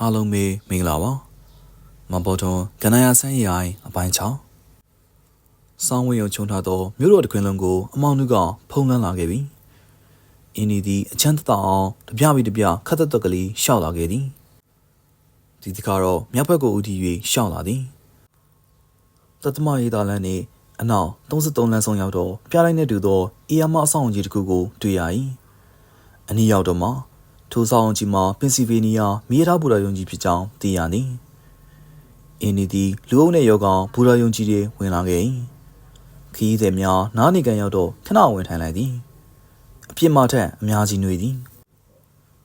အားလုံးပဲမင်္ဂလာပါမဘော်ထွန်ကနယာဆန်းရိုင်အပိုင်း6စောင်းဝင်းရုံချုံထားသောမြို့တော်တစ်ခွင်လုံးကိုအမောင်နုကဖုံးလန်းလာခဲ့ပြီအင်းဒီသည်အချမ်းသက်အောင်တပြပြီးတပြခတ်သက်သွက်ကလေးရှောက်လာခဲ့သည်ဒီတစ်ခါတော့မြောက်ဘက်ကိုဦးတည်၍ရှောက်လာသည်တသမရေးသားလန်းနှင့်အနောက်33လမ်းဆောင်ရောက်တော့ပြလိုက်တဲ့တူသောအီယာမအဆောင်ကြီးတစ်ခုကိုတွေ့ရ၏အနီးရောက်တော့မှ ထိုဆောင်ကြီးမှာပင်စီဗေးနီးယားမြေထားဘူရာယုံကြီးဖြစ်ကြောင်းသိရသည်အင်းဒီသည်လူအုပ်နှင့်ရောကောင်ဘူရာယုံကြီးတွေဝင်လာခဲ့၏ခီးသည်များနားနေကန်ရောက်တော့ခဏဝင်ထိုင်လိုက်သည်အပြစ်မထက်အများကြီးနှွေသည်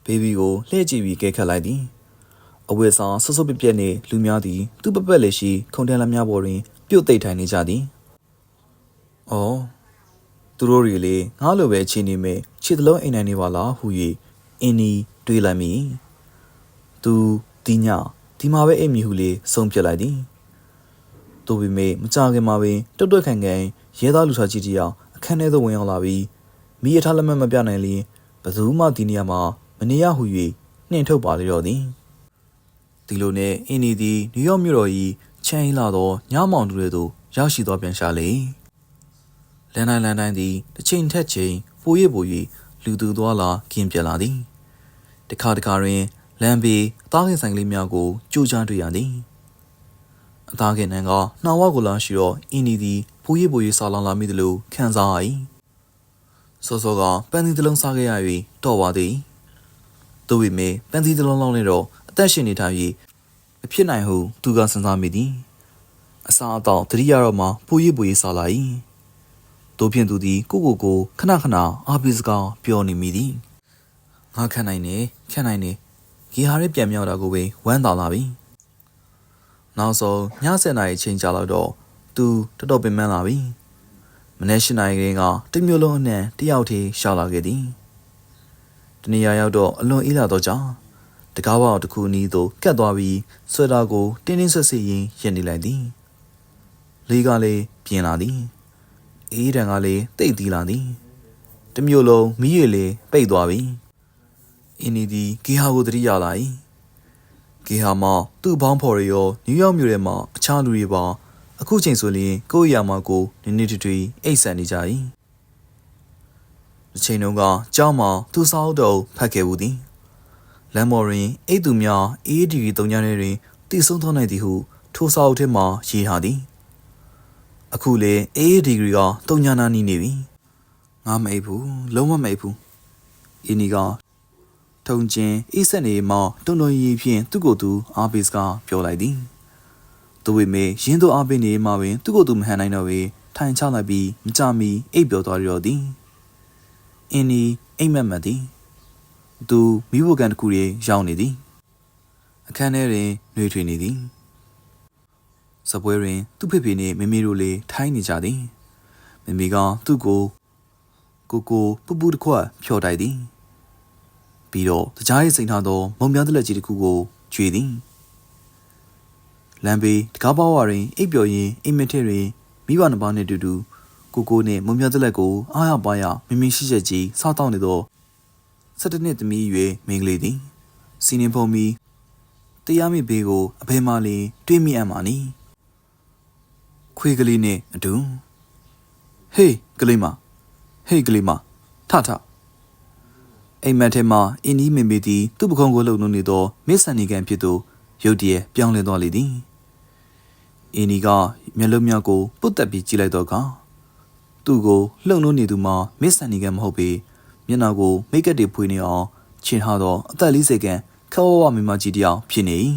ဘေဘီကိုလှည့်ကြည့်ပြီးကဲခတ်လိုက်သည်အဝတ်ဆောင်ဆွဆွပြပြက်နှင့်လူများသည်သူ့ပပက်လက်ရှိခုံတန်းလမ်းများပေါ်တွင်ပြုတ်သိပ်ထိုင်နေကြသည်။အော်သူတို့တွေလေငါလိုပဲချင်းနေမယ်ခြေတလုံးအိမ်နိုင်နေပါလားဟူ၍အင်းနီ တွေးလိုက်မိ။သူဒီညဒီမှာပဲအိမ်မီဟုလေဆုံးဖြတ်လိုက်သည်။သူပေမဲ့မကြခင်မှာပင်တွတ်တွတ်ခံခံရဲသားလူစားကြီးတယောက်အခန်းထဲသို့ဝင်ရောက်လာပြီးမိရထားလက်မှတ်မပြနိုင်လျင်ဘယ်သူမှဒီနေရာမှာမနေရဟု၍နှင်ထုတ်ပါလေတော့သည်။ဒီလိုနဲ့အင်းနီသည်နယူးယောက်မြို့တော်၏ချမ်းအေးလာသောညမောင်တူတွေသို့ရောက်ရှိသောပြန်ရှာလေ။လန်တိုင်းလန်တိုင်းသည်တစ်ချိန်ထက်ချိန်ပို၍ပို၍လူသူသွားလာကင်းပြက်လာသည်။ တခါတခါတွင်လမ်းဘေးအသားခင်ဆိုင်ကလေးများကိုကြိုးချတွေ့ရသည်။အသားခင်နန်းကနှောင်ဝကိုလာရှိတော့အင်းဒီသည်ပို၍ပို၍ဆာလောင်လာမိသလိုခံစားရ၏။စောစောကပန်းသီးတစ်လုံးစားခဲ့ရ၍တော့ပါသည်။သို့ပေမဲ့ပန်းသီးတစ်လုံးလုံးနဲ့တော့အသက်ရှင်နေထိုင်၍မဖြစ်နိုင်ဟုသူကစဉ်းစားမိသည်။အစာအသောက်တတိယတော့မှပို၍ပို၍စားလာ၏။တို့ဖြင့်သူသည်ကိုကိုကိုခဏခဏအားပေးစကားပြောနေမိသည်။ ငါခံနိုင်နေခံနိုင်နေဂီဟာရဲပြန်မြောက်တာကိုပဲဝမ်းသာလာပြီ။နောက်ဆုံးည7:00နာရီချိန်ကြာတော့တော့သူတော်တော်ပင်ပန်းလာပြီ။မနေ့7:00နာရီကလေးကတမျိုးလုံးအနှံတယောက်တည်းရှောက်လာခဲ့သည်။တနေရာရောက်တော့အလွန်အေးလာတော့ကြောင့်တကားဝအောင်တစ်ခုနီးသို့ကတ်သွားပြီးဆွဲတာကိုတင်းတင်းဆွတ်ဆွတ်ရင်းရက်နေလိုက်သည်။လေးကလေးပြင်းလာသည်။အေးတံကလေးတိတ်သီးလာသည်။တမျိုးလုံးမီးရည်လေးပိတ်သွားပြီ။ အင်းဒီဒီဂီဟာကိုတတိရလာ၏။ဂီဟာမသူ့ဘောင်းဖော်ရရောနယူးယောက်မြို့ထဲမှာအခြားလူတွေပါအခုချိန်ဆိုရင်ကိုယ့်အရာမကိုနည်းနည်းထွေအိတ်ဆန်နေကြ၏။ဒီချိန်တုန်းကကြောင်းမှာသူ့စာအုပ်တော်ဖတ်ခဲ့ဘူးသည်။လမ်းမော်တွင်အိတ်သူများအေးဒီဂရီတုံညာထဲတွင်တည်ဆုံးသွားနိုင်သည်ဟုထိုစာအုပ်ထဲမှာရေးထားသည်။အခုလေအေးဒီဂရီကတုံညာနာနီးနေပြီ။ငါမအိပ်ဘူးလုံးဝမအိပ်ဘူး။အင်းဒီက ထုံချင်းအေးဆက်နေမှတုံတုံရီဖြင့်သူ့ကိုယ်သူအားပေးစကားပြောလိုက်သည်။သူဝိမေရင်းတို့အားပေးနေမှပင်သူ့ကိုယ်သူမဟန်နိုင်တော့ပေထိုင်ချလိုက်ပြီးမကြမီအိပ်ပျော်သွားရတော့သည်။အင်းဒီအိမ်မက်မက်သည်။သူမိဖို့ကန်တစ်ခုရေရောက်နေသည်။အခန်းထဲတွင်နှွေထွေနေသည်။စပွဲတွင် သူ့ဖေဖေနှင့်မမေတို့လည်းထိုင်းနေကြသည်။မမေကသူ့ကိုကိုကိုပူပူတစ်ခွက်ဖြော်တိုက်သည်။ ပြီးတော့တကြားရေးစိန်ထားသောမုံများတစ်လက်ကြီးတစ်ခုကိုကျွေသည်။လမ်းဘေးတကားပေါဝါတွင်အိပ်ပျော်ရင်းအိမ်မက်ထဲတွင်မိဘနှစ်ပါးနှင့်အတူတူကိုကိုနှင့်မုံများတစ်လက်ကိုအားရပါရမင်းမင်းရှိချက်ကြီးစားတောင်းနေသော၁၇နှစ်သမီး၍မိန်းကလေးသည်စီနေဖုံမီတရားမိဘေးကိုအဖေမလေးတွေးမိအပ်မာနီခွေးကလေးနှင့်အတူဟေးကလေးမဟေးကလေးမထထ အိမ်မက်ထဲမှာအင်းဒီမေမေသည်သူ့ပခုံးကိုလှုပ်နှုံနေသောမစ်ဆန်နီကန်ဖြစ်သူရုတ်တရက်ပြောင်းလဲသွားလေသည်အင်းဒီကမျက်လုံးများကိုပုတ်တက်ပြီးကြည့်လိုက်တော့ကသူ့ကိုလှုပ်နှုံနေသူမှာမစ်ဆန်နီကန်မဟုတ်ပေမျက်နှာကိုမိတ်ကပ်တွေဖွေနေအောင်ချင်ထားသောအသက်40ခန့်ခက်ဝဝမိမကြီးတစ်ယောက်ဖြစ်နေ၏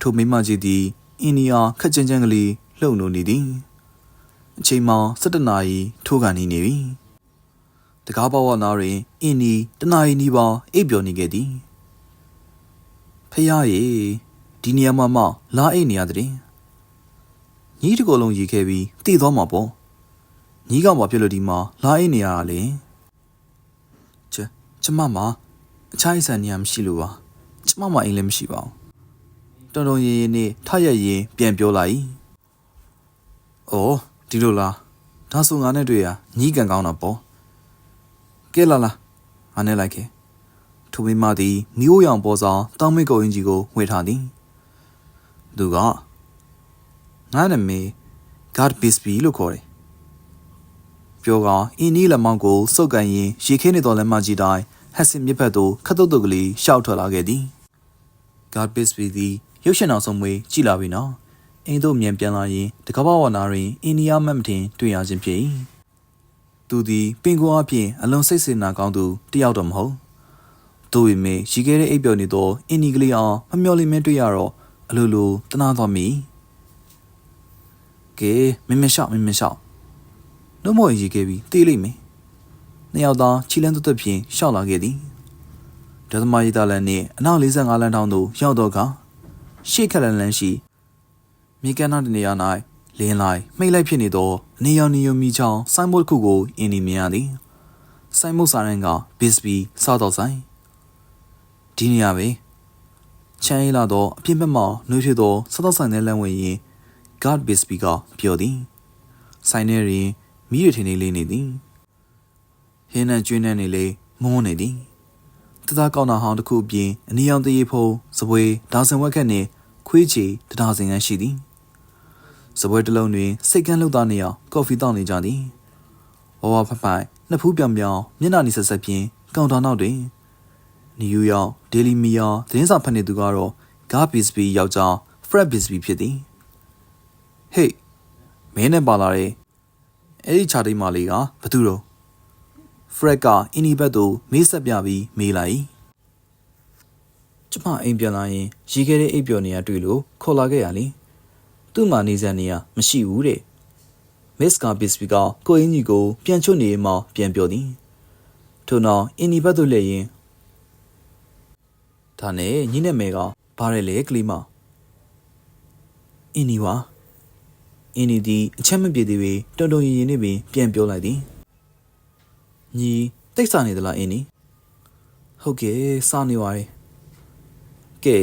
ထိုမိမကြီးသည်အင်းဒီယာခက်ကြမ်းကြမ်းကလေးလှုပ်နှုံနေသည်အချိန်မှ17နာရီထိုးကန်နေနေပြီ တကားဘဝနာတွင်အင်းဒီတနာရီနီးပါးအိပ်ပျော်နေခဲ့သည်ဖះရေဒီနေရာမှာမှလာအိတ်နေရတဲ့ညီတကောလုံးရေခဲ့ပြီးတည်သွားမှာပေါ့ညီကမှဖြစ်လို့ဒီမှာလာအိတ်နေရတာလေကျကျမမအချိုင်းဆန်နေရမရှိလို့ပါကျမမအိမ်လည်းမရှိပါဘူးတော်တော်ရင်ရင်နဲ့ထရက်ရင်ပြန်ပြောလိုက်။အော်ဒီလိုလားဒါဆိုငါနဲ့တွေ့ရညီးကန်ကောင်းတာပေါ့။ ကဲလာလာငါနဲ့လိုက်ခဲ့။ထိုမိမသည်မိအိုးရောင်ပေါ်စာတောင်းမိတ်ကုတ်အင်ကြီးကိုဝှေ့ထားသည်သူကငါနာမည် God Bisbee လို့ခေါ်တယ်ပြောကအင်းနီလက်မောင်းကိုစုပ်ကန်ရင်ရေခဲနေသောလက်မကြီးတိုင်းဟက်ဆင်မြစ်ဖက်သို့ခတ်တုတ်တုတ်ကလေးရှောက်ထွက်လာခဲ့သည် God Bisbee သည်ရုပ်ရှင်အောင်ဆုံးမွေကြည်လာပြီနော်အိမ်သို့မြန်ပြန်လာရင်တကဘာဝနာတွင်အိန္ဒိယမတ်မတင်တွေ့ရခြင်းဖြစ်၏ သူသည်ပင်ကိုအပြင်အလွန်စိတ်စေနာကောင်းသူတယောက်တော့မဟုတ်တို့ပေမဲ့ရှိခဲ့တဲ့အိပ်ပျော်နေသောအင်းနီကလေးအောင်မမျော်လင့်မဲတွေ့ရတော့အလိုလိုတနာသွားမိကဲမင်းမရှောက်မင်းမရှောက်နှုတ်မော်ရေးခဲ့ပြီးတေးလိုက်မယ်နှစ်ယောက်သားချီလန်းသွတ်သွတ်ဖြင့်ရှောက်လာခဲ့သည်ဒသမရီတာလန်နှင့်အနောက်45လမ်းတောင်သို့ရောက်တော့ကရှေ့ခက်လန်လန်းရှိမြေကမ်းနားတနေရာ၌ လင်းလိုက်မှိတ်လိုက်ဖြစ်နေသောအနေရောင်နေယုံမီချောင်းဆိုင်းဘုတ်ခုကိုအင်းဒီမြင်ရသည်ဆိုင်းဘုတ်စာရန်ကဘစ်ဘီစားတော့ဆိုင်ဒီနေရာပဲချမ်းအေးလာသောအပြင်းမဲ့မှနှွေးဖြစ်သောစားတော့ဆိုင်တဲ့လမ်းဝင်ရင် God Bisbee ကပြောသည်ဆိုင်ထဲတွင်မိရထင်းလေးလေးနေသည်ဟင်းနဲ့ကျွေးနဲ့နေလေမုန်းနေသည်တသားကောင်းတာဟောင်းတစ်ခုအပြင်အနီရောင်တရေဖုံးစပွဲဒါဇင်ဝက်ခက်နှင့်ခွေးချီတဒါဇင်ခန်းရှိသည် စပွဲတစ်လုံးတွင်စိတ်ကန်းလှုပ်သားနေအောင်ကော်ဖီတောက်နေကြသည်ဝဝဖဖိုင်နှစ်ဖူးပြောင်ပြောင်မျက်နှာနီဆက်ဆက်ဖြင့်ကောင်တာနောက်တွင်နယူးယောက်ဒေလီမီယာသတင်းစာဖတ်နေသူကတော့ဂါဘစ်ဘီယောက်ျားဖရက်ဘစ်ဘီဖြစ်သည်ဟေးမင်းနဲ့ပါလာတဲ့အဲ့ဒီချာတိမာလေးကဘသူတော့ဖရက်ကအင်းဒီဘက်သို့မေးဆက်ပြပြီးမေးလိုက်ကျမအိမ်ပြန်လာရင်ရီခဲတဲ့အိပ်ပျော်နေရတွေ့လို့ခေါ်လာခဲ့ရလေ သူ့မှာနေစံနေရမရှိဘူးတဲ့မစ်ကာဘစ်ဘီကကိုအင်းကြီးကိုပြန်ချွတ်နေမှပြန်ပြောသည်ထို့နောက်အင်းဒီဘက်သို့လဲရင်ဒါနဲ့ညီနဲ့မဲကဘားရဲလေကလီမအင်းဒီဝါအင်းဒီဒီအချက်မပြေသေးပေတုံတုံရင်ရင်နဲ့ပင်ပြန်ပြောလိုက်သည်ညီတိတ်ဆာနေသလားအင်းဒီဟုတ်ကဲ့စာနေပါရဲ့ကဲ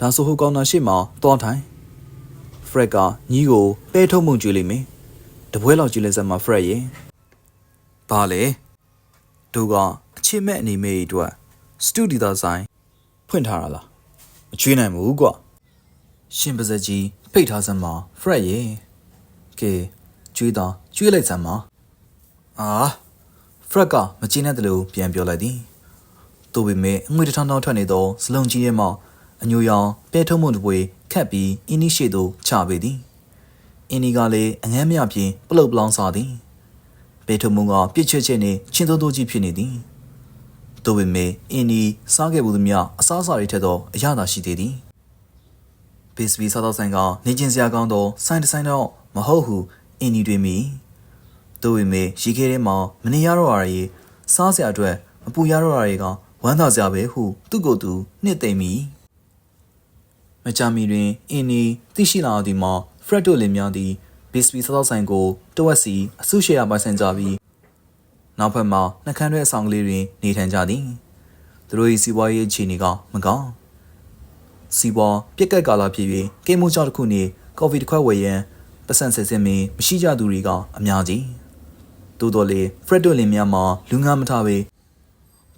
ဒါဆိုဟိုကောင်တာရှေ့မှာတွားထိုင် ဖရက်ကညီကိုပဲထုတ်မှုကျွေးလိမ့်မယ်တပွဲလောက်ကျွေးလဲစမ်းမှာဖရက်ရဲ့ဘာလဲတို့ကအချစ်မဲ့အနေမေးအတွက်စတူဒီတာဆိုင်ဖွင့်ထားတာလားမကျွေးနိုင်ဘူးကွာရှင်ပါဇက်ကြီးဖိတ်ထားစမ်းမှာဖရက်ရဲ့ကဲကျွေးတော့ကျွေးလိုက်စမ်းမှာအာဖရက်ကမကျင်းတဲ့တလို့ပြန်ပြောလိုက်သည်တို့ပေမဲ့အငွေတစ်ထောင်ထောင်ထွက်နေသောစလုံးကြီးရဲ့မောင် အညိုရောင်ပဲထုံးမှုတပွေခတ်ပြီးအင်းနီရှိသို့ချပေသည်အင်းနီကလည်းအငမ်းမြဖြင့်ပလုတ်ပလောင်စားသည်ပဲထုံးမှုကပြစ်ချက်ချက်နှင့်ချင်းတိုးတိုးကြီးဖြစ်နေသည်တို့ပေမဲ့အင်းနီစားခဲ့မှုသည်များအစားအစာတွေထက်သောအရသာရှိသေးသည်ဘစ်ဘီစားတော့ဆိုင်ကနေကျင်စရာကောင်းသောဆိုင်တစ်ဆိုင်တော့မဟုတ်ဟုအင်းနီတွေမိတို့ပေမဲ့ရီခဲထဲမှာမနေရတော့ရရေစားစရာအတွက်မပူရတော့ရရေကဝမ်းသာစရာပဲဟုသူ့ကိုယ်သူနှစ်သိမ့်မိမ ကြမီတွင်အင်းနီသိရှိလာသည်မှာဖရက်တို့လင်များသည်ဘစ်ဘီစားတော့ဆိုင်ကိုတဝက်စီအဆုရှေရပိုင်ဆိုင်ကြပြီးနောက်ဖက်မှာနှကန်းရဲဆောင်ကလေးတွင်နေထိုင်ကြသည်သူတို့၏စီးပွားရေးအခြေအနေကမကောင်းစီးပွားပြက်ကက်ကာလာဖြစ်၍ကိမိုးကြောက်တစ်ခုနှင့်ကော်ဖီတစ်ခွက်ဝယ်ရန်ပတ်စံဆယ်စင်မင်းမရှိကြသူတွေကအများကြီးသို့တော်လေဖရက်တို့လင်များမှာလူငါမထားပေ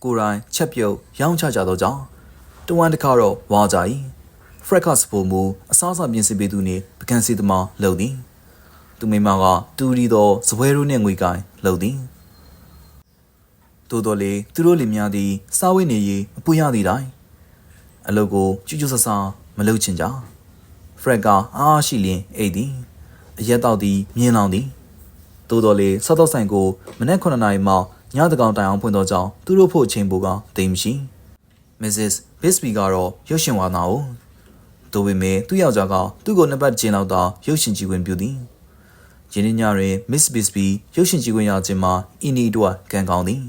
ကိုယ်တိုင်ချက်ပြုတ်ရောင်းချကြသောကြောင့်တဝမ်းတစ်ခါတော့ဝါကြ၏ ဖရက်ကစပိုမူအစားအစာပြင်ဆင်ပေးသူနှင့်ပကံစီသမားလှုပ်သည်သူမိမကတူရီသောဇပွဲရိုးနှင့်ငွေကိုင်းလှုပ်သည်သို့တော်လေသူတို့လင်များသည်စားဝိနေရေးမပူရသည့်တိုင်အလုပ်ကိုကျွတ်ကျွတ်ဆဆမလုပ်ချင်ကြဖရက်ကအားရှိလျင်အိတ်သည်အရက်တော့သည်မြင်လောင်သည်သို့တော်လေဆော့တော့ဆိုင်ကိုမနက်9နာရီမှညတကောင်တိုင်အောင်ဖွင့်သောကြောင့်သူတို့ဖို့ချိန်ပိုကတိမ်မရှိမစ္စစ်ဘစ်ဘီကတော့ရုပ်ရှင်ဝါနာကို ဒိုပေမဲ့သူ့ယောက်ျားကသူ့ကိုနှစ်ပတ်ကျင်းလောက်သာရုပ်ရှင်ကြည့်ခွင့်ပြုသည်ယင်းညတွင်မစ္စဘစ်ဘီရုပ်ရှင်ကြည့်ခွင့်ရခြင်းမှာအင်းနီတို့ကံကောင်းသည်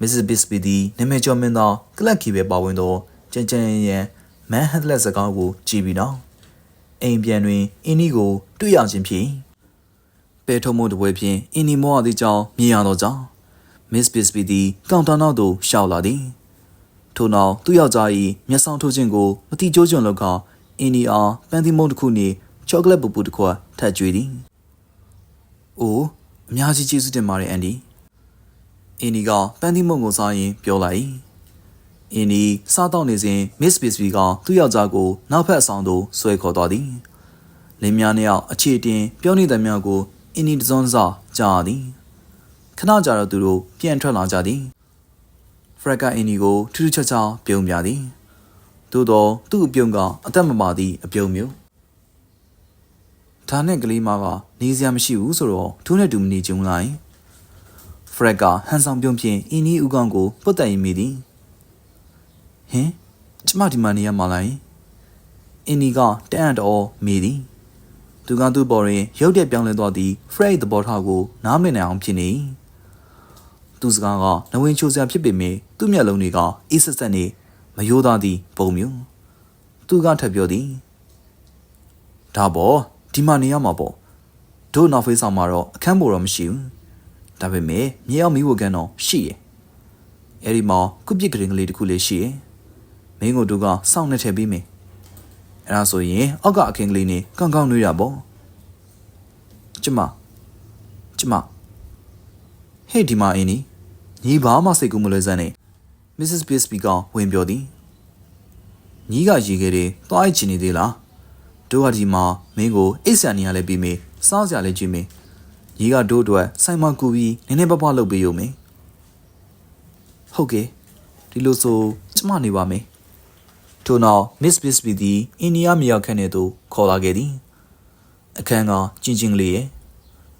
မစ္စဘစ်ဘီသည်နာမည်ကျော်မင်းသောကလပ်ခီပဲပါဝင်သောကြံကြံရန်မန်ဟတ်လက်စကားကိုကြည်ပြီးတော့အိမ်ပြန်တွင်အင်းနီကိုတွေ့ရခြင်းဖြင့်ပဲထုံမှုတပွဲဖြင့်အင်းနီမောအသည့်ကြောင့်မြင်ရသောကြောင့်မစ္စဘစ်ဘီသည်ကောင်တာနောက်သို့ရှောက်လာသည် ထို့နောက်သူ့ယောက်ျား၏မျက်စောင်းထိုးခြင်းကိုမတိကျိုးကျွံလောက်ကအင်းဒီအားပန်းသီးမုန့်တစ်ခုနှင့်ချောကလက်ပူပူတစ်ခွက်ထပ်ကြွေးသည်။အိုးအများကြီးကျေးဇူးတင်ပါတယ်အန်ဒီ။အင်းဒီကပန်းသီးမုန့်ကိုစားရင်ပြောလိုက်။အင်းဒီစားတော့နေစဉ် Miss Bisbee ကသူ့ယောက်ျားကိုနောက်ဖက်အဆောင်သို့ဆွဲခေါ်သွားသည်လင်းများနှစ်ယောက်အခြေတင်ပြောနေတဲ့များကိုအင်းဒီတစုံစားကြားရသည်ခဏကြာတော့သူတို့ပြန်ထွက်လာကြသည် ဖရက်ကအင်းဒီကိုထူးထူးခြားခြားပြုံးပြသည်သို့တော့သူ့အပြုံးကအသက်မပါသည့်အပြုံးမျိုးဒါနဲ့ကလေးမကနေစရာမရှိဘူးဆိုတော့သူနဲ့တူမနေကြုံလိုက်ဖရက်ကဟန်ဆောင်ပြုံးဖြင့်အင်းဒီဥကောင်ကိုပုတ်တိုင်မိသည်ဟင်ကျမဒီမှာနေရမှာလားအင်းဒီကတန်တော်မိသည်သူကသူ့ပေါ်တွင်ရုတ်တရက်ပြောင်းလဲသွားသည့် Fred သဘောထားကိုနားမလည်နိုင်အောင်ဖြစ်နေသူစကားကနဝင်ချိုစရာဖြစ်ပေမဲ့ သူ့မျက်လုံးတွေကအေးဆက်ဆက်နေမယိုးသားသည့်ပုံမျိုးသူကထပ်ပြောသည်ဒါပေါ့ဒီမှာနေရမှာပေါ့တို့နောက်ဖေးဆောင်မှာတော့အခန်းပေါ်တော့မရှိဘူးဒါပေမဲ့မြေအောင်မိဝကန်တော့ရှိရဲ့အဲ့ဒီမှာကုပစ်ကရင်ကလေးတစ်ခုလေးရှိရဲ့မင်းတို့ကစောင့်နေထည့်ပြီးမယ်အဲ့ဒါဆိုရင်အောက်ကအခင်းကလေးနဲ့ကောင်းကောင်းနှွေးရပေါ့ကျမကျမဟေ့ဒီမှာအင်းနီညီဘာမှစိတ်ကူးမလွဲစမ်းနဲ့ Mrs. Bisbee ကဝင်ပြောသည်ညီကရေခဲ့တယ်သွားအိတ်ချင်နေသေးလားတို့ဟာဒီမှာမင်းကိုအိတ်ဆန်နေရလဲပြီးမေးစားစရာလဲကြည့်မေးညီကတို့အတွက်ဆိုင်မကူပြီးနည်းနည်းပပလုပ်ပေးရုံမေးဟုတ်ကဲ့ဒီလိုဆိုကျမနေပါမယ်ထို့နောက် Miss Bisbee သည်အိန္ဒိယမြောက်ခန့်ထဲသို့ခေါ်လာခဲ့သည်အခန်းကကျဉ်ချင်းကလေးရဲ့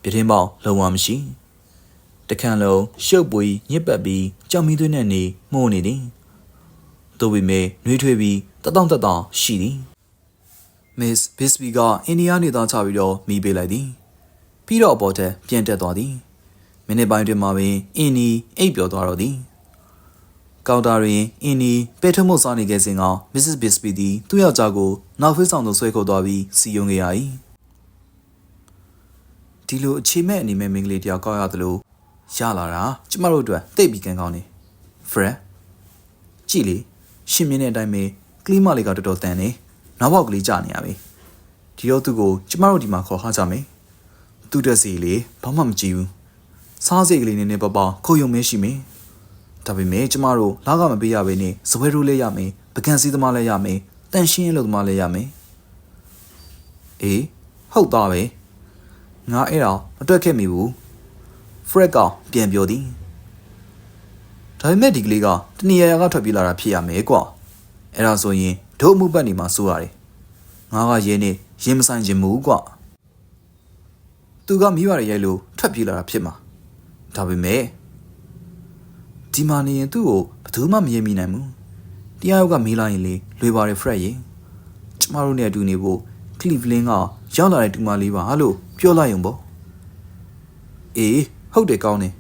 ပြတင်းပေါက်လုံးဝမရှိ တခန့်လုံးရှုပ်ပွေညစ်ပတ်ပြီးကြောင်မီသွင်းတဲ့နေမှုန်နေသည်တို့ပေမဲ့နှွေးထွေးပြီးတတောင့်တတောင့်ရှိသည် Miss Bisbee ကအိန္ဒိယနေသားချပြီးတော့မိပေးလိုက်သည်ပြီးတော့အပေါ်ထက်ပြန်တက်သွားသည်မိနစ်ပိုင်းတွင်မှပင်အင်းနီအိပ်ပျော်သွားတော့သည်ကောင်တာတွင်အင်းနီပဲထုံးမှုစားနေခဲ့စဉ်က Mrs. Bisbee သည်သူ့ယောက်ျားကိုနောက်ဖေးဆောင်သို့ဆွဲခေါ်သွားပြီးစီယုံခဲ့ရ၏ဒီလိုအခြေမဲ့အနေနဲ့မိန်းကလေးတယောက်ကောက်ရသလို ရလာတာကျမတို့အတွက်တိတ်ပြီးကန်းကောင်းနေ Fred ကြည်လေရှင်မြင်းတဲ့အတိုင်းပဲကလီမလေးကတော်တော်တန်နေနောက်ပေါက်ကလေးကြာနေရပြီဒီတော့သူ့ကိုကျမတို့ဒီမှာခေါ်ဟာကြမယ်သူ့တက်စီလေဘာမှမကြည့်ဘူးစားစိတ်ကလေးနည်းနည်းပပခုံယုံမဲရှိမယ်ဒါပေမဲ့ကျမတို့လာကမပေးရဘဲနဲ့ဇပွဲရိုးလေးရမယ်ပကံစည်းသမားလည်းရမယ်တန်ရှင်းရဲ့လုပ်သမားလည်းရမယ်အေးဟုတ်သားပဲငါအဲ့တော့မတွက်ခဲ့မိဘူး ဖရက်ကပြန်ပြောသည်ဒါပေမဲ့ဒီကလေးကတနေရာရာကထွက်ပြေးလာတာဖြစ်ရမယ်ကွာအဲ့ဒါဆိုရင်ဒုအမှုပတ်နေမှာစိုးရတယ်ငါကရဲနေရင်မဆိုင်ခြင်းမူကွာသူကမိဘတွေရိုက်လို့ထွက်ပြေးလာတာဖြစ်မှာဒါပေမဲ့ဒီမာနေရင်သူ့ကိုဘယ်သူမှမယဉ်မိနိုင်ဘူးတရားရောက်ကမေးလိုက်ရင်လေလွေပါတယ်ဖရက်ရေကျမတို့နဲ့အတူနေဖို့ကလီဗလင်းကရောက်လာတဲ့တူမလေးပါလို့ပြောလိုက်ရုံပေါ့အေး ဟုတ်တယ်ကောင်းတယ်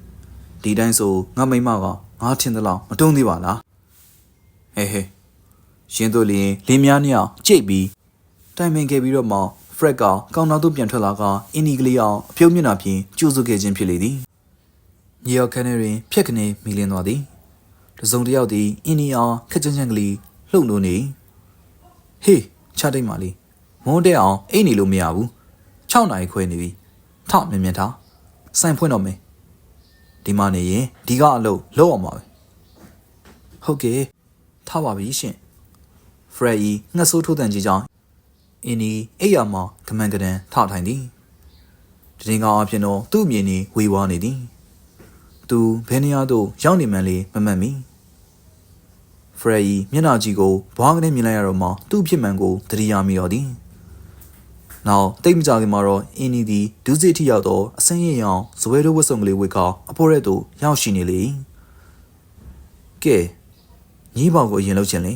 ဒီတိုင်းဆိုငါမိမကငါထင်သလောက်မတုံးသေးပါလားဟဲဟဲရှင်တို့လျင်လင်းများနှစ်ယောက်ကြိတ်ပြီးတိုင်ပင်ခဲ့ပြီးတော့မှဖရက်ကကောင်နာသို့ပြန်ထွက်လာကအင်းဒီကလေးအောင်အပြုံးမျက်နှာဖြင့်ကြိုးစုခဲ့ခြင်းဖြစ်လေသည်ညော်ခန်းထဲတွင်ဖြက်ကနေမိလင်းသွားသည်တစုံတစ်ယောက်သည်အင်းဒီအောင်ခက်ချမ်းချမ်းကလေးလှုပ်လို့နေဟေးချတိတ်မာလေးမုန်းတဲ့အောင်အိတ်နေလို့မရဘူး6နာရီခွဲနေပြီထမြင်မြင်ထား စိုင်ဖွင့်တော့မယ်ဒီမှာနေရင်ဒီကအလုပ်လုပ်အောင်ပါပဲဟုတ်ကဲ့ထားပါပြီရှင်ဖရက်ဤငှက်ဆိုးထိုးတန်ကြီးကြောင့်အင်းဒီအိယာမှာကမန်ကဒန်ထထိုင်သည်တရင်ကောင်အဖြစ်တော့သူ့အမြင်နေဝေဝါးနေသည်သူဘယ်နေရာသို့ရောက်နေမှန်းလေမမှတ်မိဖရက်ဤမျက်နှာကြီးကိုဘွားကနေမြင်လိုက်ရတော့မှသူ့ဖြစ်မှန်ကိုသတိရမိတော့သည် နောက်တိတ်မကြခင်မှာတော့အင်းနီသည်ဒုစစ်ထိရောက်တော့အစင်းရရောင်ဇွဲတို့ဝတ်စုံကလေးဝတ်ကအဖိုးရဲသို့ရောက်ရှိနေလေကဲညီးပေါကိုအရင်လုပ်ချင်လေ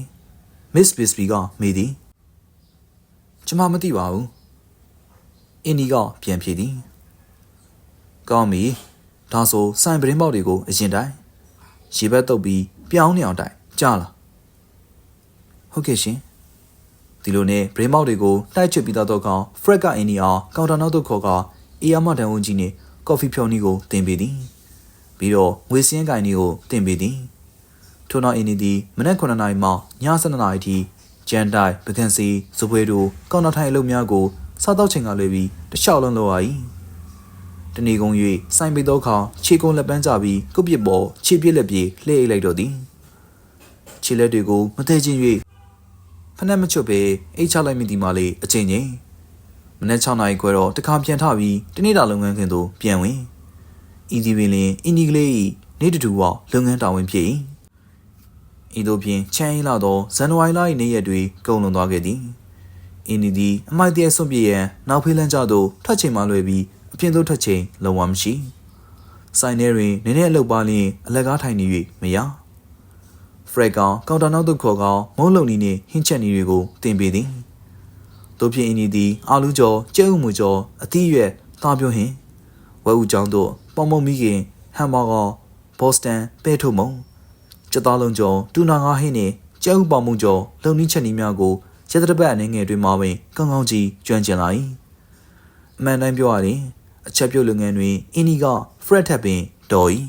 Miss Bisbee ကမေးသည်ကျမမသိပါဘူးအင်းနီကပြန်ဖြေသည်ကောင်းပြီဒါဆိုစိုင်ပရင်ပေါက်တွေကိုအရင်တိုင်းရေဘက်တုပ်ပြီးပြောင်းနေအောင်တိုင်းကြားလားဟုတ်ကဲ့ရှင် ဒီလိုနဲ့ဘရင်မောက်တွေကိုတိုက်ချစ်ပြီးတော့ကောင်ဖရက်ကအင်းနီအောင်ကောင်တာနောက်သို့ခေါ်ကအေယာမတန်ဝန်ကြီးနဲ့ကော်ဖီဖြော်နီကိုတင်ပေးသည်ပြီးတော့ငွေစင်းကိုင်နီကိုတင်ပေးသည်ထို့နောက်အင်းနီသည်မနက်9နာရီမှည7နာရီထိဂျန်တိုက်ပကန်စီစပွဲတို့ကောင်တာထိုင်အလုပ်များကိုစားတော့ချိန်ကလွေပြီးတခြားလုံးလောက်ရ၏တဏီကုံ၍စိုင်းပိသောခေါခြေကုံလက်ပန်းကြပြီးကုတ်ပစ်ပေါ်ခြေပြစ်လက်ပြေလှည့်အိတ်လိုက်တော့သည်ခြေလက်တွေကိုမသေးချင်း၍ ဖနက်မချွတ်ပဲအိတ်ချလိုက်မိသည်မလေးအချင်းချင်းမနေ့6နာရီခွဲတော့တခါပြန်ထပြီးတနေ့တာလုပ်ငန်းခွင်သို့ပြန်ဝင်ဤဒီပင်လင်အင်းဒီကလေး၏နေတူတူဝလုပ်ငန်းတာဝန်ဖြစ်၏ဤသို့ဖြင့်ချမ်းအေးလာသောဇန်နဝါရီလ၏နေ့ရက်တွေကုန်လွန်သွားခဲ့သည်အင်းဒီသည်အမိုက်တည်းဆွန့်ပြေးရန်နောက်ဖေးလန်းကြသို့ထွက်ချိန်မှလွယ်ပြီးအပြင်သို့ထွက်ချိန်လုံးဝမရှိဆိုင်ထဲတွင်နည်းနည်းအလုပ်ပါလျင်အလက်ကားထိုင်နေ၍မရ ဖရက်ကောင်ကောင်တာနောက်သို့ခေါ်ကောင်မုံလုံနီနှင့်ဟင်းချက်နီတွေကိုတင်ပေးသည်တို့ဖြင့်အင်းဒီသည်အာလူကျော်ကျဲဥမှုကျော်အသီးရွက်သားပြုံးဟင်ဝဲဦးကျောင်းတို့ပေါမုံမိခင်ဟမ်ဘာဂါဘော့စတန်ပဲထုတ်မုံကြက်သားလုံးကျော်တူနာငါဟင်းနှင့်ကျဲဥပေါမုံကျော်လုံနီးချက်နီများကိုရက်တပတ်အနေငယ်တွင်မှပင်ကောင်းကောင်းကြီးကျွမ်းကျင်လာ၏အမှန်တိုင်းပြောရရင်အချက်ပြုတ်လုပ်ငန်းတွင်အင်းဒီကဖရက်ထပ်ပင်တော်၏